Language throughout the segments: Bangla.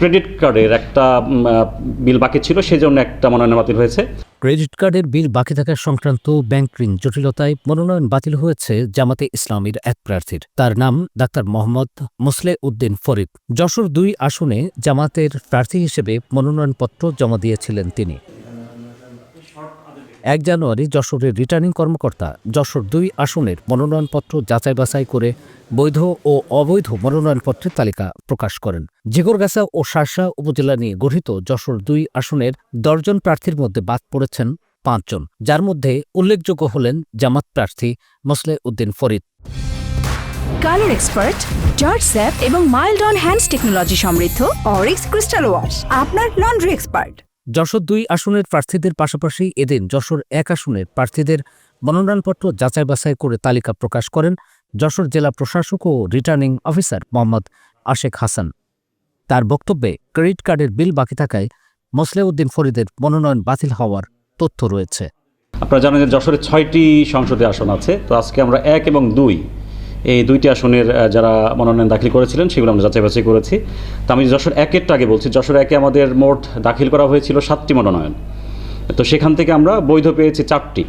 ক্রেডিট কার্ডের একটা বিল বাকি ছিল, সেজন্য একটা মনোনয়ন বাতিল হয়েছে। ক্রেডিট কার্ডের বিল বাকি থাকার সংক্রান্ত ব্যাংক ঋণ জটিলতায় মনোনয়ন বাতিল হয়েছে জামাতে ইসলামীর এক প্রার্থীর। তার নাম ডাক্তার মোহাম্মদ মুসলে উদ্দিন ফরিদ। যশোর দুই আসনে জামাতের প্রার্থী হিসেবে মনোনয়নপত্র জমা দিয়েছিলেন তিনি। এক জানুয়ারি যশোরের রিটার্নিং কর্মকর্তা যশোর দুই আসনের মনোনয়নপত্র যাচাই বাছাই করে বৈধ ও অবৈধ মনোনয়নপত্রের তালিকা প্রকাশ করেন। জিগরগাছা ও শার্শা উপজেলা নিয়ে গঠিত যশোর দুই আসনের দশজন প্রার্থীর মধ্যে বাদ পড়েছেন পাঁচজন, যার মধ্যে উল্লেখযোগ্য হলেন জামাত প্রার্থী Mosle Uddin Farid. Colour expert George স্যাপ এবং মাইল্ড অন হ্যান্ডস টেকনোলজি সমৃদ্ধ অরিক্স ক্রিস্টাল ওয়াশ, আপনার লন্ড্রি এক্সপার্ট। যশোর দুই আসনের প্রার্থীদের পাশাপাশি এদিন যশোর এক আসনের প্রার্থীদের মনোনয়নপত্র যাচাই বাছাই করে তালিকা প্রকাশ করেন যশোর জেলা প্রশাসক ও রিটার্নিং অফিসার মোহাম্মদ আশেক হাসান। তার বক্তব্যে ক্রেডিট কার্ডের বিল বাকি থাকায় মোসলেউদ্দিন ফরিদের মনোনয়ন বাতিল হওয়ার তথ্য রয়েছে। আপনারা জানেন যে যশোরে ছয়টি সংসদে আসন আছে। তো আজকে আমরা এক এবং দুই এই দুইটি আসনের যারা মনোনয়ন দাখিল করেছিলেন, সেগুলো আমরা যাচাই বাছাই করেছি। তো আমি যশোর একেরটা আগে বলছি, যশোর একে আমাদের মোট দাখিল করা হয়েছিল সাতটি মনোনয়ন। তো সেখান থেকে আমরা বৈধ পেয়েছি চারটি।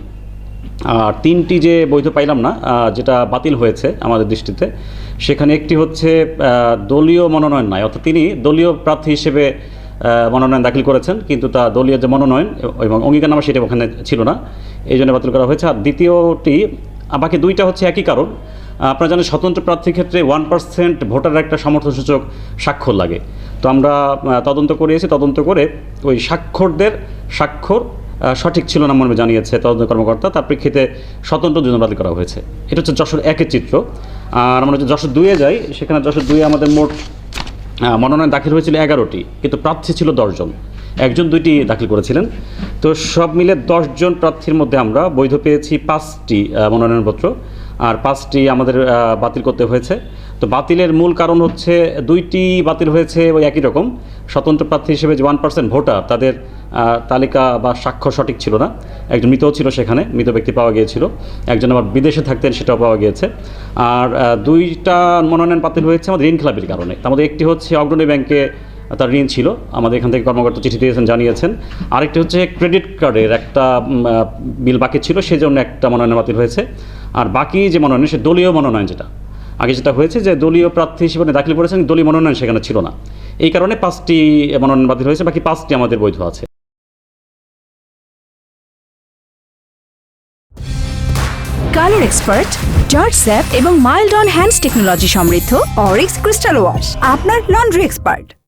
আর তিনটি যে বৈধ পাইলাম না যেটা বাতিল হয়েছে আমাদের দৃষ্টিতে, সেখানে একটি হচ্ছে দলীয় মনোনয়ন নয় অর্থাৎ তিনি দলীয় প্রার্থী হিসেবে মনোনয়ন দাখিল করেছেন, কিন্তু তা দলীয় যে মনোনয়ন এবং অঙ্গীকারনামা সেটা ওখানে ছিল না। এই জন্য বাতিল করা হয়েছে। আর দ্বিতীয়টি, বাকি দুইটা হচ্ছে একই কারণ। আপনারা জানেন স্বতন্ত্র প্রার্থীর ক্ষেত্রে ওয়ান পার্সেন্ট ভোটারের একটা সমর্থনসূচক স্বাক্ষর লাগে। তো আমরা তদন্ত করিয়েছি তদন্ত করে ওই স্বাক্ষরদের স্বাক্ষর সঠিক ছিল না মনে জানিয়েছে তদন্ত কর্মকর্তা। তার প্রেক্ষিতে স্বতন্ত্র দুজন বাতিল করা হয়েছে। এটা হচ্ছে যশোর একের চিত্র। আর আমরা যদি যশোর দুয়ে যাই, সেখানে যশোর দুয়ে আমাদের মোট মনোনয়ন দাখিল হয়েছিল এগারোটি, কিন্তু প্রার্থী ছিল দশজন। একজন, দুইটি দাখিল করেছিলেন। তো সব মিলে দশজন প্রার্থীর মধ্যে আমরা বৈধ পেয়েছি পাঁচটি মনোনয়নপত্র। আর পাঁচটি আমাদের বাতিল করতে হয়েছে। তো বাতিলের মূল কারণ হচ্ছে দুইটি বাতিল হয়েছে ওই একই রকম। স্বতন্ত্র প্রার্থী হিসেবে যে ওয়ান পার্সেন্ট ভোটার, তাদের তালিকা বা স্বাক্ষর সঠিক ছিল না। একজন মৃতও ছিল সেখানে, মৃত ব্যক্তি পাওয়া গিয়েছিল। একজন আবার বিদেশে থাকতেন, সেটাও পাওয়া গিয়েছে। আর দুইটা মনোনয়ন বাতিল হয়েছে আমাদের ঋণ খেলাপির কারণে। মধ্যে একটি হচ্ছে অগ্রণী ব্যাংকে তার ঋণ ছিল। আমাদের এখান থেকে কর্মকর্তা চিঠি দিয়েছেন, জানিয়েছেন। আরেকটি হচ্ছে ক্রেডিট কার্ডের একটা বিল বাকি ছিল সেই জন্য একটা মনোনয়ন বাতিল হয়েছে। আর বাকি যে মনোনয়ন, সে দলীয় মনোনয়ন যেটা। আগে যেটা হয়েছে যে দলীয় প্রার্থী হিসেবে দাখিল করেছেন, দলীয় মনোনয়ন সেখানে ছিল না। এই কারণে পাঁচটি মনোনয়ন বাতিল হয়েছে, বাকি পাঁচটি আমাদের বৈধ আছে। কালার এক্সপার্ট জর্জ স্যাপ এবং মাইল্ড অন হ্যান্ডস টেকনোলজি সমৃদ্ধ অরিক্স ক্রিস্টাল ওয়াশ আপনার লন্ড্রি এক্সপার্ট